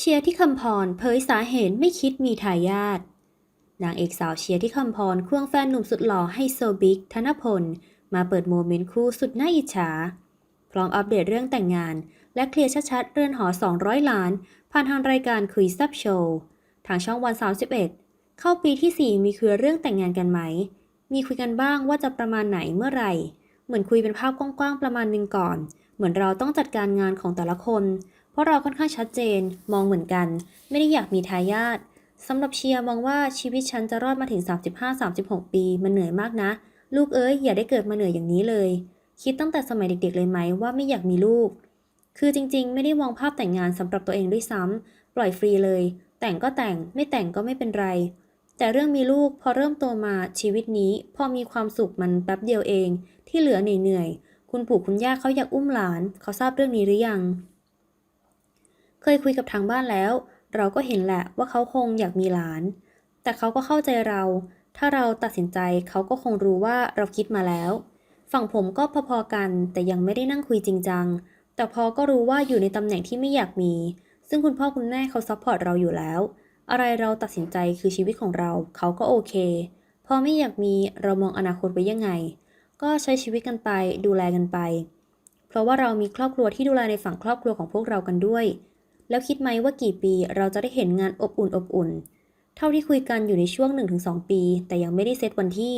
เชียร์ที่คำพรเผยสาเหตุไม่คิดมีทายาทนางเอกสาวเชียร์ที่คำพรควงแฟนหนุ่มสุดหล่อไฮโซบิ๊กธนพล มาเปิดโมเมนต์คู่สุดน่าอิจฉา พร้อมอัปเดตเรื่องแต่งงาน และเคลียร์ชัดๆเรือนหอ 200 ล้าน ผ่านทางรายการคุยซับโชว์ทางช่องวัน 31 เข้าปีที่ 4 มีคุยเรื่องแต่งงานกันไหม มีคุยกันบ้างว่าจะประมาณไหนเมื่อไหร่ เหมือนคุยเป็นภาพกว้างๆประมาณหนึงก่อน เหมือนเราต้องจัดการงานของแต่ละคน ราะเราค่อนข้างชัดเจนมองเหมือนกัน ไม่ได้อยากมีทายาทสำหรับเชียร์มองว่าชีวิตฉันจะรอดมาถึง 35-36 ปี มันเหนื่อยมากนะ ลูกเอ้ยอย่าได้เกิดมาเหนื่อยอย่างนี้เลย คิดตั้งแต่สมัยเด็กๆเลยไหมว่าไม่อยากมีลูก คือจริงๆ ไม่ได้มองภาพแต่งงานสำหรับตัวเองด้วยซ้ำปล่อยฟรีเลย แต่งก็แต่งไม่แต่งก็ไม่เป็นไร แต่เรื่องมีลูกพอเริ่มโตมาชีวิตนี้ พอมีความสุขมันแป๊บเดียวเอง ที่เหลือเหนื่อยๆคุณปู่คุณย่าเขาอยากอุ้มหลานเขาทราบเรื่องนี้หรือยัง เคยคุยกับทางบ้านแล้ว เราก็เห็นแหละว่าเขาคงอยากมีหลาน แต่เขาก็เข้าใจเรา ถ้าเราตัดสินใจเขาก็คงรู้ว่าเราคิดมาแล้ว ฝั่งผมก็พอๆกัน แต่ยังไม่ได้นั่งคุยจริงจัง แต่พอก็รู้ว่าอยู่ในตำแหน่งที่ไม่อยากมี ซึ่งคุณพ่อคุณแม่เขาซัพพอร์ตเราอยู่แล้ว อะไรเราตัดสินใจคือชีวิตของเรา เขาก็โอเค พอไม่อยากมีเรามองอนาคตไว้ยังไง ก็ใช้ชีวิตกันไปดูแลกันไป เพราะว่าเรามีครอบครัวที่ดูแลในฝั่งครอบครัวของพวกเรากันด้วย แล้วคิดไหมว่ากี่ปีเราจะได้เห็นงานอบอุ่นอบอุ่น เท่าที่คุยกันอยู่ในช่วง 1-2 ปี แต่ยังไม่ได้เซตวันที่